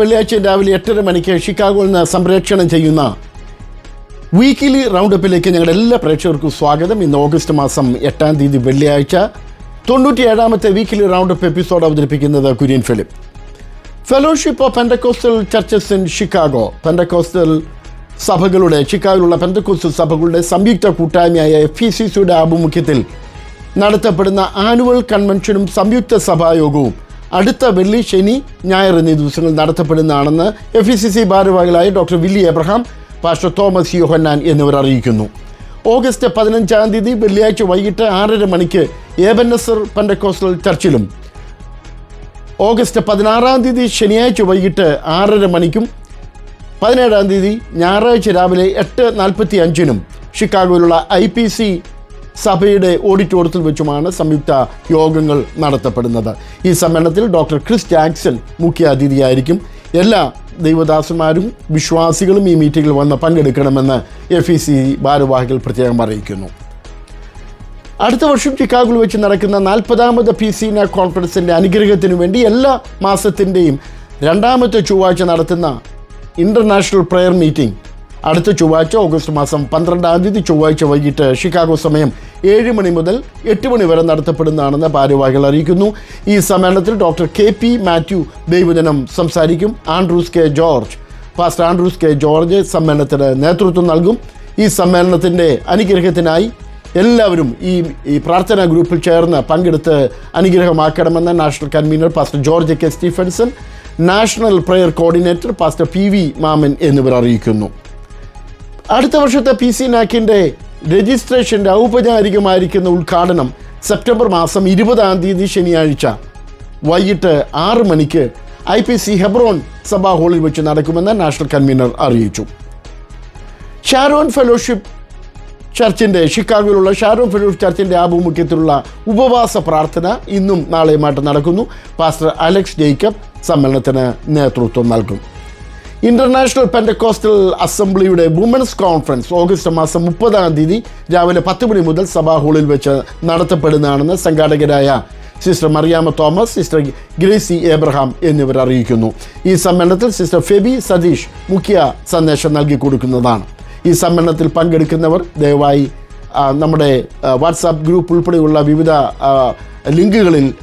വെള്ളിയാഴ്ച രാവിലെ എട്ടര മണിക്ക് ഷിക്കാഗോയിൽ നിന്ന് സംപ്രേക്ഷണം ചെയ്യുന്ന വീക്കിലി റൗണ്ടപ്പിലേക്ക് ഞങ്ങളുടെ എല്ലാ പ്രേക്ഷകർക്കും സ്വാഗതം. ഇന്ന് ഓഗസ്റ്റ് മാസം എട്ടാം തീയതി വെള്ളിയാഴ്ച തൊണ്ണൂറ്റിയേഴാമത്തെ വീക്കിലി റൗണ്ടപ്പ് എപ്പിസോഡ് അവതരിപ്പിക്കുന്നത് Kurian Philip. Fellowship of pentecostal churches in Chicago. Pentecostal സഭകളുടെ ഷിക്കാഗോയിലുള്ള പെൻഡക്കോസ്റ്റൽ സഭകളുടെ സംയുക്ത കൂട്ടായ്മയായ എഫ് ഇ സി സിയുടെ ആഭിമുഖ്യത്തിൽ നടത്തപ്പെടുന്ന ആനുവൽ കൺവെൻഷനും സംയുക്ത സഭായോഗവും അടുത്ത വെള്ളി ശനി ഞായർ എന്നീ ദിവസങ്ങൾ നടത്തപ്പെടുന്നതാണെന്ന് എഫ് ഇ സി സി ഭാരവാഹികളായ doctor Willy Abraham pastor Thomas Yohannan എന്നിവർ അറിയിക്കുന്നു. ഓഗസ്റ്റ് പതിനഞ്ചാം തീയതി വെള്ളിയാഴ്ച വൈകിട്ട് ആറര മണിക്ക് ഏബനസർ പെൻഡക്കോസ്റ്റൽ ചർച്ചിലും. ഓഗസ്റ്റ് പതിനാറാം തീയതി ശനിയാഴ്ച വൈകിട്ട് ആറര മണിക്കും പതിനേഴാം തീയതി ഞായറാഴ്ച രാവിലെ എട്ട് നാൽപ്പത്തി അഞ്ചിനും ഷിക്കാഗോയിലുള്ള ഐ പി സി സഭയുടെ ഓഡിറ്റോറിയത്തിൽ വെച്ചുമാണ് സംയുക്ത യോഗങ്ങൾ നടത്തപ്പെടുന്നത്. ഈ സമ്മേളനത്തിൽ ഡോക്ടർ ക്രിസ് ജാക്സൺ മുഖ്യ അതിഥിയായിരിക്കും എല്ലാ ദൈവദാസന്മാരും വിശ്വാസികളും ഈ മീറ്റിംഗിൽ വന്ന് പങ്കെടുക്കണമെന്ന് എഫ് ഇ സി ഭാരവാഹികൾ പ്രത്യേകം അറിയിക്കുന്നു. അടുത്ത വർഷം ചിക്കാഗോയിൽ വെച്ച് നടക്കുന്ന നാൽപ്പതാമത് പി സീന കോൺഫറൻസിന്റെ അനുഗ്രഹത്തിനു വേണ്ടി എല്ലാ മാസത്തിന്റെയും രണ്ടാമത്തെ ചൊവ്വാഴ്ച നടത്തുന്ന ഇന്റർനാഷണൽ പ്രെയർ മീറ്റിംഗ് അടുത്ത ചൊവ്വാഴ്ച ഓഗസ്റ്റ് മാസം പന്ത്രണ്ടാം തീയതി ചൊവ്വാഴ്ച വൈകിട്ട് ഷിക്കാഗോ സമയം ഏഴ് മണി മുതൽ എട്ട് മണി വരെ നടത്തപ്പെടുന്നതാണെന്ന് ഭാരവാഹികൾ അറിയിക്കുന്നു. ഈ സമ്മേളനത്തിൽ ഡോക്ടർ കെ പി മാത്യു ദൈവജനം സംസാരിക്കും. Andrews K George pastor Andrews K George സമ്മേളനത്തിന് നേതൃത്വം നൽകും. ഈ സമ്മേളനത്തിന്റെ അനുഗ്രഹത്തിനായി എല്ലാവരും ഈ ഈ പ്രാർത്ഥനാ ഗ്രൂപ്പിൽ ചേർന്ന് പങ്കെടുത്ത് അനുഗ്രഹമാക്കണമെന്ന് national convener pastor George K Stephenson national prayer coordinator pastor P V Mammen എന്നിവർ അറിയിക്കുന്നു. അടുത്ത വർഷത്തെ പി സി നാക്കിന്റെ രജിസ്ട്രേഷന്റെ ഔപചാരികമായിരിക്കുന്ന ഉദ്ഘാടനം സെപ്റ്റംബർ മാസം ഇരുപതാം തീയതി ശനിയാഴ്ച. വൈകിട്ട് ആറ് മണിക്ക് ഐ പി സി ഹെബ്രോൺ സഭാ ഹാളിൽ വെച്ച് നടക്കുമെന്ന് നാഷണൽ കൺവീനർ അറിയിച്ചു. ഷാരോൺ ഫെലോഷിപ്പ് ചർച്ചിന്റെ ഷിക്കാഗോയിലുള്ള ഷാരോൺ ഫെലോഷിപ്പ് ചർച്ചിന്റെ ആഭിമുഖ്യത്തിലുള്ള ഉപവാസ പ്രാർത്ഥന ഇന്നും നാളെയുമായിട്ട് നടക്കുന്നു. പാസ്റ്റർ അലക്സ് ജേക്കബ് സമ്മേളനത്തിന് നേതൃത്വം നൽകും. ഇന്റർനാഷണൽ പെൻഡക്കോസ്റ്റൽ അസംബ്ലിയുടെ വുമൻസ് കോൺഫറൻസ് ഓഗസ്റ്റ് മാസം മുപ്പതാം തീയതി രാവിലെ പത്ത് മണി മുതൽ സഭാ ഹാളിൽ വെച്ച് നടത്തപ്പെടുന്നതാണെന്ന് സംഘാടകരായ sister Mariamma Thomas sister Gracy Abraham എന്നിവർ അറിയിക്കുന്നു. ഈ സമ്മേളനത്തിൽ സിസ്റ്റർ ഫെബി സതീഷ് മുഖ്യ സന്ദേശം നൽകി കൊടുക്കുന്നതാണ്. ഈ സമ്മേളനത്തിൽ പങ്കെടുക്കുന്നവർ ദയവായി നമ്മുടെ വാട്സാപ്പ് ഗ്രൂപ്പ് ഉൾപ്പെടെയുള്ള വിവിധ ലിങ്കുകളിൽ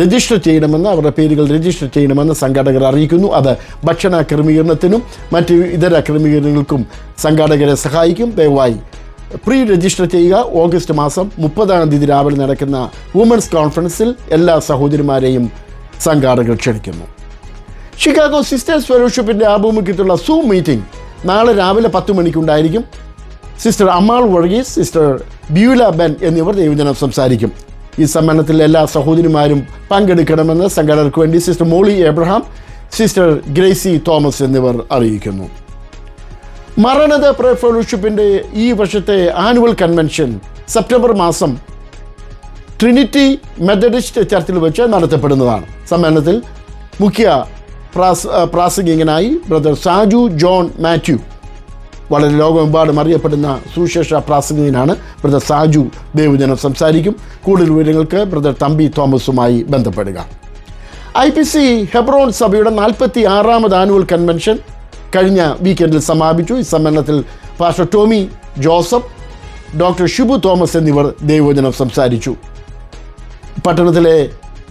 രജിസ്റ്റർ ചെയ്യണമെന്ന് അവരുടെ പേരുകൾ രജിസ്റ്റർ ചെയ്യണമെന്ന് സംഘാടകർ അറിയിക്കുന്നു. അത് ഭക്ഷണ ക്രമീകരണത്തിനും മറ്റ് ഇതര ക്രമീകരണങ്ങൾക്കും സംഘാടകരെ സഹായിക്കും. ദയവായി പ്രീ രജിസ്റ്റർ ചെയ്യുക. ഓഗസ്റ്റ് മാസം മുപ്പതാം തീയതി രാവിലെ നടക്കുന്ന വുമൻസ് കോൺഫറൻസിൽ എല്ലാ സഹോദരിമാരെയും സംഘാടകർ ക്ഷണിക്കുന്നു. ഷിക്കാഗോ സിസ്റ്റേഴ്സ് ഫെലോഷിപ്പിന്റെ ആഭിമുഖ്യത്തിലുള്ള സൂം മീറ്റിംഗ് നാളെ രാവിലെ പത്ത് മണിക്കുണ്ടായിരിക്കും. Sister Ammal Varghese sister Beulah Ben എന്നിവർ ദൈവജനം സംസാരിക്കും. ഈ സമ്മേളനത്തിൽ എല്ലാ സഹോദരിമാരും പങ്കെടുക്കണമെന്ന് സംഘടനയ്ക്ക് വേണ്ടി സിസ്റ്റർ മോളി എബ്രഹാം സിസ്റ്റർ ഗ്രേസി തോമസ് എന്നിവർ അറിയിക്കുന്നു. മരണത പ്രേ ഫെലോഷിപ്പിന്റെ ഈ വർഷത്തെ ആനുവൽ കൺവെൻഷൻ സെപ്റ്റംബർ മാസം ട്രിനിറ്റി മെത്തഡിസ്റ്റ് ചർച്ചിൽ വെച്ച് നടത്തപ്പെടുന്നതാണ്. സമ്മേളനത്തിൽ മുഖ്യ പ്രാസ് പ്രാസംഗികനായി ബ്രദർ സാജു ജോൺ മാത്യു വളരെ ലോകമെമ്പാടും അറിയപ്പെടുന്ന സുശേഷ പ്രാസംഗികനാണ് ബ്രദർ സാജു ദേവജനം സംസാരിക്കും. കൂടുതൽ വിവരങ്ങൾക്ക് ബ്രദർ തമ്പി തോമസുമായി ബന്ധപ്പെടുക. ഐ പി സി ഹെബ്രോൺ സഭയുടെ നാൽപ്പത്തി ആറാമത് ആനുവൽ കൺവെൻഷൻ കഴിഞ്ഞ വീക്കെൻഡിൽ സമാപിച്ചു. ഈ സമ്മേളനത്തിൽ pastor Tomy Joseph doctor Shibu Thomas എന്നിവർ ദൈവജനം സംസാരിച്ചു. പട്ടണത്തിലെ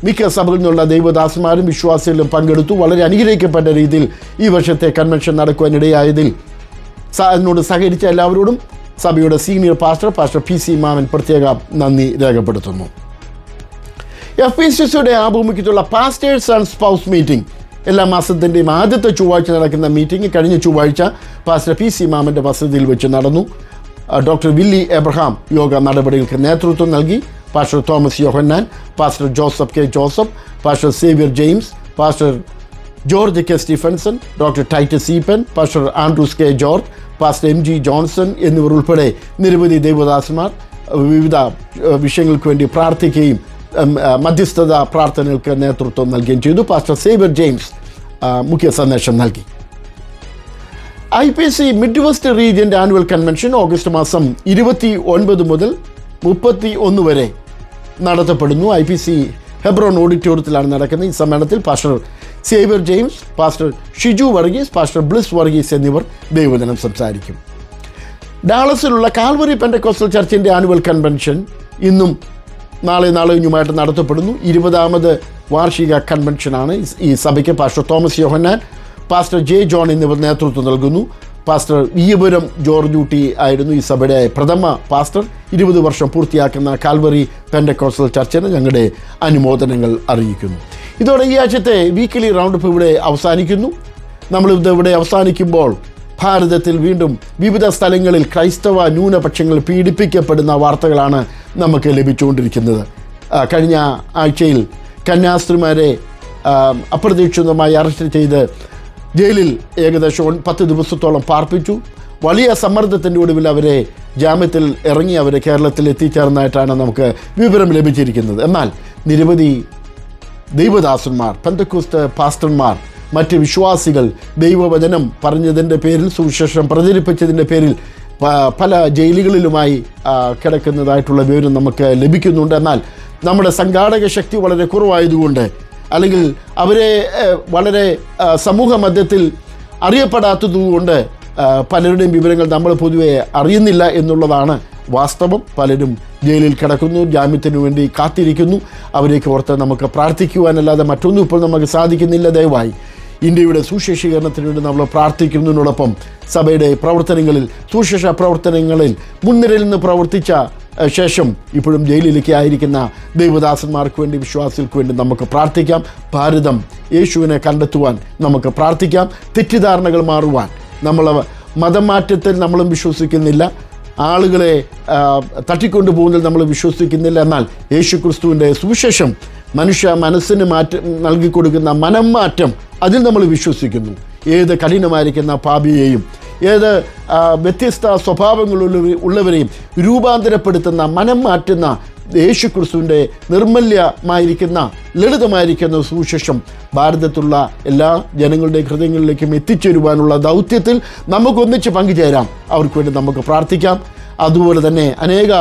മിക്ക സഭകളിൽ നിന്നുള്ള ദൈവദാസന്മാരും വിശ്വാസികളും പങ്കെടുത്തു. വളരെ അനുഗ്രഹിക്കപ്പെട്ട രീതിയിൽ ഈ വർഷത്തെ കൺവെൻഷൻ നടക്കുവാനിടയായതിൽ അതിനോട് സഹകരിച്ച എല്ലാവരോടും സഭയുടെ senior pastor pastor P C Mammen പ്രത്യേക നന്ദി രേഖപ്പെടുത്തുന്നു. എഫ് പി സിസിയുടെ ആഭിമുഖ്യത്തിലുള്ള പാസ്റ്റേഴ്സ് ആൻഡ് സ്പൗസ് മീറ്റിംഗ് എല്ലാ മാസത്തിന്റെയും ആദ്യത്തെ ചൊവ്വാഴ്ച നടക്കുന്ന മീറ്റിംഗ് കഴിഞ്ഞ ചൊവ്വാഴ്ച പാസ്റ്റർ പി സി മാമന്റെ വസതിയിൽ വെച്ച് നടന്നു. ഡോക്ടർ വില്ലി എബ്രഹാം യോഗ നടപടികൾക്ക് നേതൃത്വം നൽകി. Pastor Thomas Yohannan pastor Joseph K Joseph pastor Xavier James pastor George K Stephenson doctor Titus Eapen pastor Andrews K George pastor M G Johnson എന്നിവർ ഉൾപ്പെടെ നിരവധി ദേവദാസന്മാർ വിവിധ വിഷയങ്ങൾക്ക് വേണ്ടി പ്രാർത്ഥിക്കുകയും മധ്യസ്ഥത പ്രാർത്ഥനകൾക്ക് നേതൃത്വം നൽകുകയും ചെയ്തു. പാസ്റ്റർ സേബർ ജെയിംസ് മുഖ്യ സന്ദേശം നൽകി. I P C mid west റീജിയന്റെ annual convention August മാസം ഇരുപത്തി ഒൻപത് മുതൽ മുപ്പത്തി ഒന്ന് വരെ നടത്തപ്പെടുന്നു. ഐ പി സി ഹെബ്രോൺ ഓഡിറ്റോറിയത്തിലാണ് നടക്കുന്നത്. ഈ സമ്മേളനത്തിൽ pastor Xavier James pastor Shiju Varghese pastor Bliss Varghese എന്നിവർ ദൈവദിനം സംസാരിക്കും. ഡാളസിലുള്ള കാൽവറി പെൻഡക്കോസ്റ്റൽ ചർച്ചിന്റെ ആനുവൽ കൺവെൻഷൻ ഇന്നും നാളെ നാളെ കഴിഞ്ഞുമായിട്ട് നടത്തപ്പെടുന്നു. ഇരുപതാമത് വാർഷിക കൺവെൻഷനാണ് ഈ സഭയ്ക്ക് pastor Thomas Yohannan pastor J John എന്നിവർ നേതൃത്വം നൽകുന്നു. പാസ്റ്റർ വിയപുരം ജോർജ് ഊട്ടി ആയിരുന്നു ഈ സഭയുടെ പ്രഥമ പാസ്റ്റർ. ഇരുപത് വർഷം പൂർത്തിയാക്കുന്ന കാൽവറി പെൻഡക്കോസ്റ്റൽ ചർച്ചിന് ഞങ്ങളുടെ അനുമോദനങ്ങൾ അറിയിക്കുന്നു. ഇതോടെ ഈ ആഴ്ചത്തെ വീക്കിലി റൗണ്ടപ്പ് ഇവിടെ അവസാനിക്കുന്നു. നമ്മളിത് ഇവിടെ അവസാനിക്കുമ്പോൾ ഭാരതത്തിൽ വീണ്ടും വിവിധ സ്ഥലങ്ങളിൽ ക്രൈസ്തവ ന്യൂനപക്ഷങ്ങൾ പീഡിപ്പിക്കപ്പെടുന്ന വാർത്തകളാണ് നമുക്ക് ലഭിച്ചുകൊണ്ടിരിക്കുന്നത്. കഴിഞ്ഞ ആഴ്ചയിൽ കന്യാസ്ത്രീമാരെ അപ്രതീക്ഷിതമായി അറസ്റ്റ് ചെയ്ത് ജയിലിൽ ഏകദേശം പത്ത് ദിവസത്തോളം പാർപ്പിച്ചു. വലിയ സമ്മർദ്ദത്തിന്റെ ഒടുവിൽ അവരെ ജാമ്യത്തിൽ ഇറങ്ങി അവരെ കേരളത്തിൽ എത്തിച്ചേർന്നതായിട്ടാണ് നമുക്ക് വിവരം ലഭിച്ചിരിക്കുന്നത്. എന്നാൽ നിരവധി ദൈവദാസന്മാർ പെന്തക്കുസ്ത് പാസ്റ്റർമാർ മറ്റ് വിശ്വാസികൾ ദൈവവചനം പറഞ്ഞതിന്റെ പേരിൽ സുവിശേഷം പ്രചരിപ്പിച്ചതിന്റെ പേരിൽ പല ജയിലുകളിലുമായി കിടക്കുന്നതായിട്ടുള്ള വിവരം നമുക്ക് ലഭിക്കുന്നുണ്ട്. എന്നാൽ നമ്മുടെ സംഘാടക ശക്തി വളരെ കുറവായതുകൊണ്ട് അല്ലെങ്കിൽ അവരെ വളരെ സമൂഹ മധ്യത്തിൽ അറിയപ്പെടാത്തതുകൊണ്ട് പലരുടെയും വിവരങ്ങൾ നമ്മൾ പൊതുവെ അറിയുന്നില്ല എന്നുള്ളതാണ് വാസ്തവം പലരും ജയിലിൽ കിടക്കുന്നു ജാമ്യത്തിനു വേണ്ടി കാത്തിരിക്കുന്നു. അവരേക്ക് ഓർത്ത് നമുക്ക് പ്രാർത്ഥിക്കുവാനല്ലാതെ മറ്റൊന്നും ഇപ്പോൾ നമുക്ക് സാധിക്കുന്നില്ല. ദയവായി ഇന്ത്യയുടെ സുശേഷീകരണത്തിന് വേണ്ടി നമ്മൾ പ്രാർത്ഥിക്കുന്നതിനോടൊപ്പം സഭയുടെ പ്രവർത്തനങ്ങളിൽ സുശേഷ പ്രവർത്തനങ്ങളിൽ മുൻനിരയിൽ നിന്ന് പ്രവർത്തിച്ച ശേഷം ഇപ്പോഴും ജയിലിലേക്ക് ആയിരിക്കുന്ന ദൈവദാസന്മാർക്ക് വേണ്ടി വിശ്വാസികൾക്ക് വേണ്ടി നമുക്ക് പ്രാർത്ഥിക്കാം. ഭാരതം യേശുവിനെ കണ്ടെത്തുവാൻ നമുക്ക് പ്രാർത്ഥിക്കാം. തെറ്റിദ്ധാരണകൾ മാറുവാൻ നമ്മൾ മതം മാറ്റത്തിൽ നമ്മളും വിശ്വസിക്കുന്നില്ല. ആളുകളെ തട്ടിക്കൊണ്ടു പോകുന്നതിൽ നമ്മൾ വിശ്വസിക്കുന്നില്ല. എന്നാൽ യേശു ക്രിസ്തുവിന്റെ സുവിശേഷം മനുഷ്യ മനസ്സിന് മാറ്റം നൽകി കൊടുക്കുന്ന മനം മാറ്റം അതിൽ നമ്മൾ വിശ്വസിക്കുന്നു. ഏത് കഠിനമായിരിക്കുന്ന പാപിയെയും ഏത് വ്യത്യസ്ത സ്വഭാവങ്ങളുള്ള ഉള്ളവരെയും രൂപാന്തരപ്പെടുത്തുന്ന മനം മാറ്റുന്ന യേശു ക്രിസ്തുവിന്റെ നിർമ്മല്യമായിരിക്കുന്ന ലളിതമായിരിക്കുന്ന സുവിശേഷം ഭാരതത്തിലുള്ള എല്ലാ ജനങ്ങളുടെയും ഹൃദയങ്ങളിലേക്കും എത്തിച്ചേരുവാനുള്ള ദൗത്യത്തിൽ നമുക്കൊന്നിച്ച് പങ്കുചേരാം. അവർക്ക് വേണ്ടി നമുക്ക് പ്രാർത്ഥിക്കാം. അതുപോലെ തന്നെ അനേക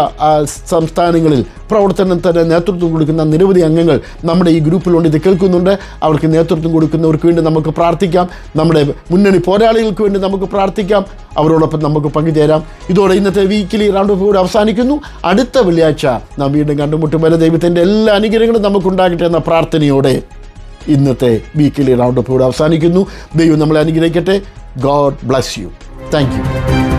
സംസ്ഥാനങ്ങളിൽ പ്രവർത്തനത്തിന് നേതൃത്വം കൊടുക്കുന്ന നിരവധി അംഗങ്ങൾ നമ്മുടെ ഈ ഗ്രൂപ്പിലുണ്ട്. ഇത് കേൾക്കുന്നുണ്ട്. അവർക്ക് നേതൃത്വം കൊടുക്കുന്നവർക്ക് വേണ്ടി നമുക്ക് പ്രാർത്ഥിക്കാം. നമ്മുടെ മുന്നണി പോരാളികൾക്ക് വേണ്ടി നമുക്ക് പ്രാർത്ഥിക്കാം. അവരോടൊപ്പം നമുക്ക് പങ്കുചേരാം ഇതോടെ ഇന്നത്തെ വീക്കിലി റൗണ്ട് ഓഫ് കൂടെ അവസാനിക്കുന്നു. അടുത്ത വെള്ളിയാഴ്ച നാം വീണ്ടും കണ്ടുമുട്ടും. വരെ ദൈവത്തിന്റെ എല്ലാ അനുഗ്രഹങ്ങളും നമുക്കുണ്ടാകട്ടെ എന്ന പ്രാർത്ഥനയോടെ ഇന്നത്തെ വീക്കിലി റൗണ്ട് ഓഫ് കൂടെ അവസാനിക്കുന്നു. ദൈവം നമ്മളെ അനുഗ്രഹിക്കട്ടെ. God bless you thank you